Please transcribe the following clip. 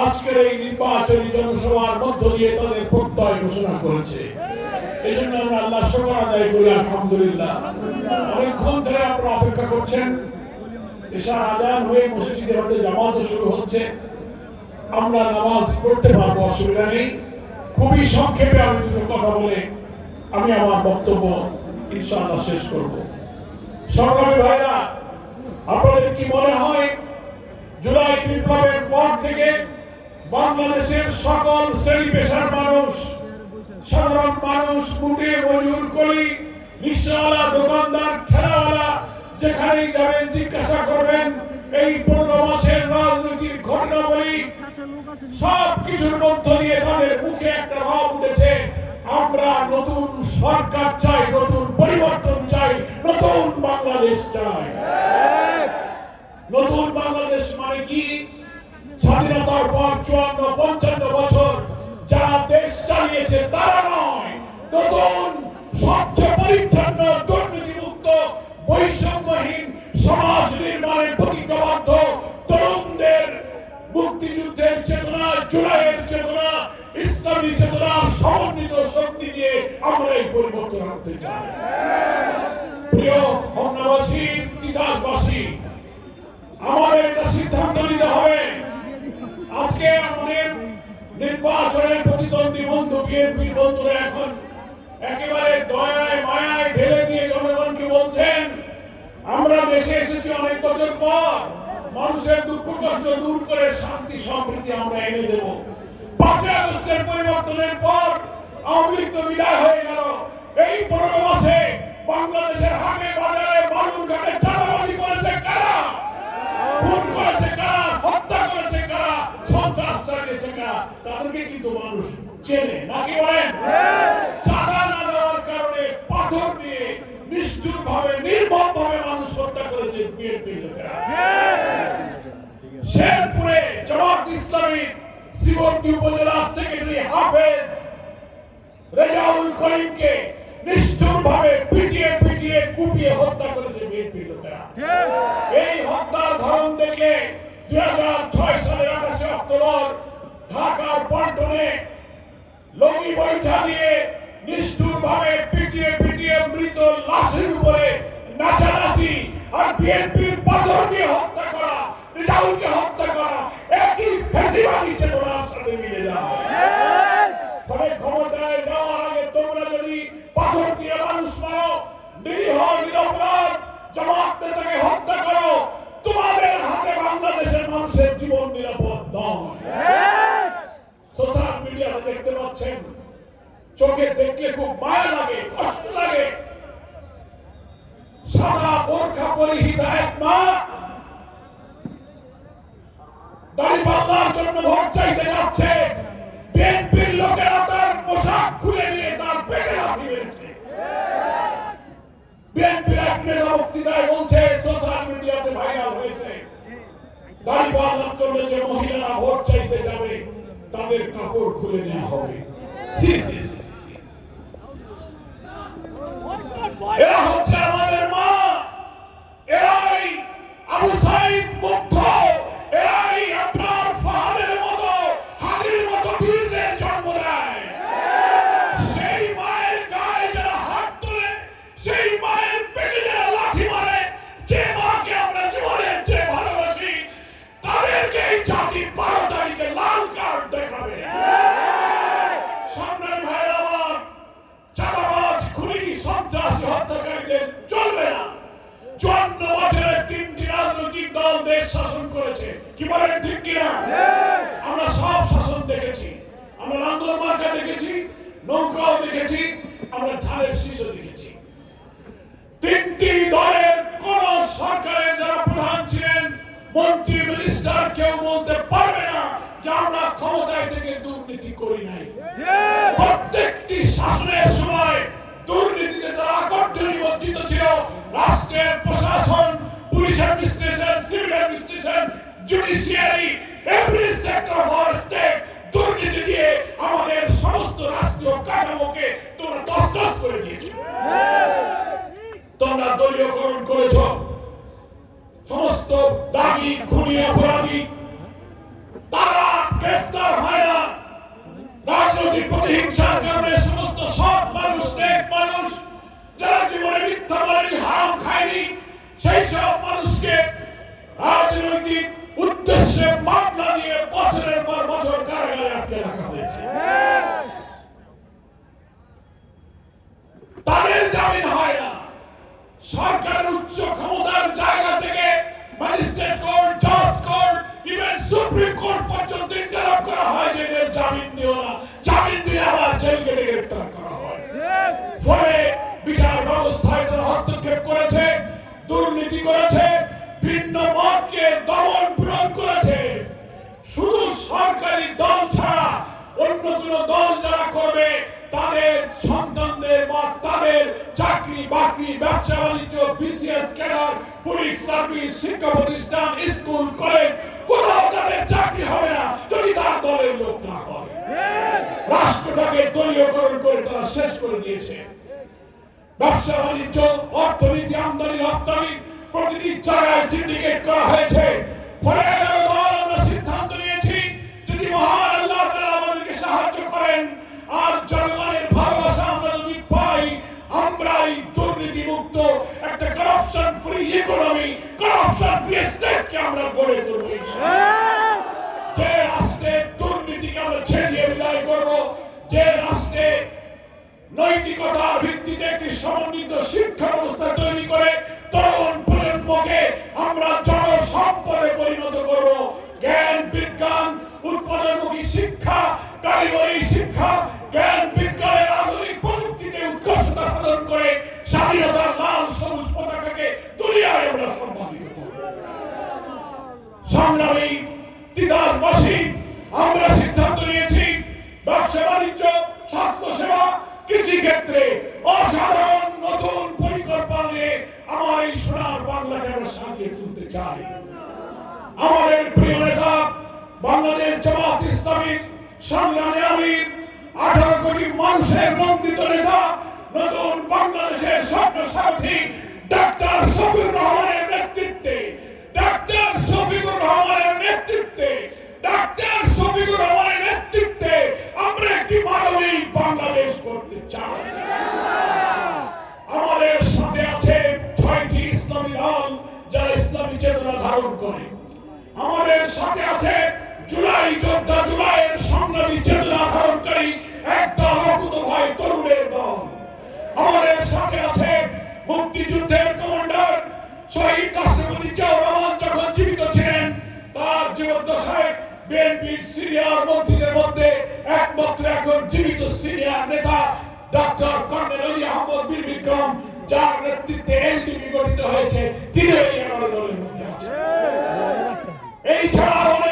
আজকের এই নির্বাচনী জনসভার মধ্য দিয়ে তাদের প্রত্যয় ঘোষণা করেছে। এই জন্য আমরা আল্লাহ শুকর আদায় করি, আলহামদুলিল্লাহ। অনেকক্ষণ ধরে আপনারা অপেক্ষা করছেন। হয়ে জামাত শুরু হচ্ছে। আমরা নামাজ পড়তে পারব, অসুবিধা নেই। খুবই সংক্ষেপে আমি দুটো কথা বলে আমি আমার বক্তব্য ইনশাআল্লাহ শেষ করব। সংগ্রামী ভাইরা, আপনাদের কি মনে হয়, জুলাই বিপ্লবের পর থেকে বাংলাদেশের সকল শ্রেণি পেশার মানুষ সাধারণ মানুষ মুটে মজুর করি রিক্সাওয়ালা দোকানদার ঠেলাওয়ালা যেখানেই যাবেন জিজ্ঞাসা করবেন এই পনেরো মাসের রাজনীতির ঘটনাবলী সব কিছুর মধ্য দিয়ে তাদের মুখে একটা ভাব উঠেছে। আমরা নতুন সরকার চাই নতুন পরিবর্তন চাই নতুন বাংলাদেশ চাই। নতুন বাংলাদেশ মানে কি? স্বাধীনতার পর চুয়ান্ন, পঞ্চান্ন বছর যারা দেশ চালিয়েছে, তারা নয়। নতুন, স্বচ্ছ, পরিচ্ছন্ন, দুর্নীতিমুক্ত, বৈষম্যহীন সমাজ নির্মাণের প্রতিজ্ঞাবদ্ধ তরুণদের মুক্তিযুদ্ধের চেতনা, জুলাইয়ের চেতনা, ইসলামী চেতনা, সমন্বিত শক্তি নিয়ে আমরা এই পরিবর্তন আনতে চাই। প্রিয় হোমনাবাসী তিতাসবাসী, আমাদের একটা সিদ্ধান্ত নিতে হবে। আজকে আমাদের নির্বাচনের প্রতিদ্বন্দ্বী বন্ধু বিএনপি বন্ধুরা এখন একেবারে দয়ায় মায়ায় ঢেলে দিয়ে জনগণকে বলছেন, আমরা দেশে এসেছি অনেক বছর পর। মানুষের দুঃখ কষ্ট দূর করে শান্তি সমৃদ্ধি আমরা এনে দেব। পাঁচই আগস্টের পরিবর্তনের পর আওয়ামী লীগ তো বিদায় হয়ে গেল। এই পনেরো মাসে বাংলাদেশের হাটে বাজারে বালুর ঘাটে চাঁদাবাজি করেছে কারা খুন করেছে কারা হত্যা করেছে কারা সন্ত্রাস চালিয়েছে কারা তাদেরকে কিন্তু মানুষ চেনে। নাকি বলেন? চাঁদা না দেওয়ার কারণে পাথর দিয়ে নিষ্ঠুর ভাবে নির্মম ভাবে মানুষ হত্যা করেছে বিএনপি লোকেরা। শেরপুরে জামাত ইসলামী শ্রীমন্তী উপজেলা সেক্রেটারি হাফেজ রেজাউল করিমকে নিষ্ঠুর ভাবে পিটিয়ে পিটিয়ে কুপিয়ে হত্যা করেছে বিএনপি লোকেরা। এই হত্যার ধরন দেখে দুই হাজার ছয় সালের আঠাশে অক্টোবর ঢাকার পল্টনে লগি বৈঠা দিয়ে নিষ্ঠুর পিটিয়ে পিটিয়ে মৃত লাশের উপরে নাচানাচি আর বিএনপির পাথর হত্যা করা রিজাউলকে হত্যা করা, একই ফেসিবাদী চেতনার সাথে মিলে যায়। ফলে ক্ষমতায় যাওয়ার আগে তোমরা যদি পাথর দিয়ে মানুষ মারো নিরীহ, নিরপরাধ জামাত নেতাকে হত্যা করো, তোমাদের হাতে বাংলাদেশের মানুষের জীবন নিরাপদ নয়। মিডিয়াতে দেখতে পাচ্ছেন। চোখে দেখলে খুব মায়া লাগে, কষ্ট লাগে। সাদা বোরখা পরিহিত এক মা জন্য ভোট চাইতে যাচ্ছে। বিএনপির লোকেরা তার পোশাক খুলে নিয়ে তার পেটে মেরেছে। বিএনপির এক নেতা বক্তৃতায় বলছে, সোশ্যাল মিডিয়াতে ভাইরাল হয়েছে। দাড়িপাল্লার জন্য যে মহিলারা ভোট চাইতে যাবে তাদের কাপড় খুলে নেওয়া হবে। এরা হচ্ছে আমাদের মা এরাই আবু সাইদ মুগ্ধ এরাই আপনার ফাহাদের মতো হাতির মতো বীরদের জন্ম দেয় সেই মায়ের গায়ে যারা হাত তোলে সেই মায়ের পেটে যারা লাথি মারে যে মাকে আমরা জীবনের চেয়ে ভালোবাসি তাদেরকে এই জাতি বারো তারিখে লাল কার্ড দেখাবে সামনের ভাই আমার চাঁদাবাজ খুনি সন্ত্রাসী হত্যাকারীদের চলবে না চুয়ান্ন বছরের তিনটি রাজনৈতিক দল দেশ শাসন করেছে। কি বলেন ঠিক কিনা? আমরা সব শাসন দেখেছি। আমরা লাঙ্গল মার্কা দেখেছি নৌকাও দেখেছি আমরা ধানের শীষ দেখেছি। তিনটি দলের কোন সরকারের যারা প্রধান ছিলেন মন্ত্রী মিনিস্টার কেউ বলতে পারবে না যে আমরা ক্ষমতায় থেকে দুর্নীতি করি নাই। প্রত্যেকটি শাসনের সময় দুর্নীতিতে তারা আকর্ষণ নিমজ্জিত ছিল। রাষ্ট্রের judiciary every sector of our state দুর্নীতি দিয়ে আমাদের সমস্ত রাষ্ট্রীয় কাঠামোকে তোমরা তছনছ করে দিয়েছ। তোমরা দলীয়করণ করেছ। সমস্ত দাগি খুনি, অপরাধী, তারা গ্রেফতার হয় না। রাজনৈতিক প্রতিহিংসার কারণে সমস্ত সৎ মানুষ, নেক মানুষ, যারা জীবনে মিথ্যা বলেনি হারাম খায়নি, সেই সব মানুষকে রাজনৈতিক উদ্দেশ্যে মামলা দিয়ে বছরের পর বছর কারাগারে আটকে রাখা হয়েছে। তাদের জামিন হয় না। সরকারের উচ্চ ক্ষমতার জায়গা থেকে ম্যাজিস্ট্রেট কোর্ট, জজ কোর্ট, ইভেন সুপ্রিম কোর্ট পর্যন্ত ইন্টারাপ করা হয় যে জামিন দিও না। জামিন দিয়ে আবার জেল গেটে গ্রেফতার করা হয়। ফলে বিচার ব্যবস্থায় তারা হস্তক্ষেপ করেছে, দুর্নীতি করেছে, ভিন্ন মতকে দমন পূরণ করেছে শুধু সরকারি দল ছাড়া অন্য কোন দল যারা করবে, তাদের সন্তানদের বা তাদের চাকরি, বাকরি, ব্যবসা বাণিজ্য, বিসিএস, ক্যাডার, পুলিশ, সার্ভিস, শিক্ষা প্রতিষ্ঠান, স্কুল, কলেজ, কোথাও তাদের চাকরি হবে না যদি তার দলের লোক না হয় রাষ্ট্রটাকে দলীয়করণ করে তারা শেষ করে দিয়েছে। ব্যবসা বাণিজ্য, অর্থনীতি আমদানি, রপ্তানি প্রতিটি জায়গায় সিন্ডিকেট করা হয়েছে। ফলে যে রাষ্ট্রে নৈতিকতার ভিত্তিতে একটি সমন্বিত শিক্ষা ব্যবস্থা তৈরি করে তরুণ প্রজন্মকে আমরা জনসম্পদে পরিণত করব। জ্ঞান, বিজ্ঞান, উৎপাদনমুখী শিক্ষা, কারিগরি শিক্ষা, জ্ঞান, বিজ্ঞানের আধুনিক প্রযুক্তিতে উৎকর্ষতা সাধন করে স্বাধীনতার লাল সবুজ পতাকাকে দুনিয়ায় আমরা সম্মানিত করব। সংগ্রামী তিতাসবাসী সংগ্রামী আমি আঠারো কোটি মানুষের বন্দিত নেতা নতুন বাংলাদেশের স্বপ্ন সাথী ডাক্তার শফিক রহমানের নেতৃত্বে, ডাক্তার শফিকুর রহমানের নেতৃত্বে, ডাক্তার শফিকুর রহমানের নেতৃত্বে মুক্তিযুদ্ধের কমান্ডার শহীদ রাষ্ট্রপতি জিয়াউর রহমান যখন জীবিত ছিলেন, তার জীবদ্দশায় বিএনপির সিরিয়ার মন্ত্রীদের মধ্যে একমাত্র এখন জীবিত সিরিয়ার নেতা ডক্টর কর্নেল আলী আহমদ বীর বিক্রম, যার নেতৃত্বে এলডিপি গঠিত হয়েছে। তিনি এই দলের মধ্যে আছেন। এই ছাড়া আরও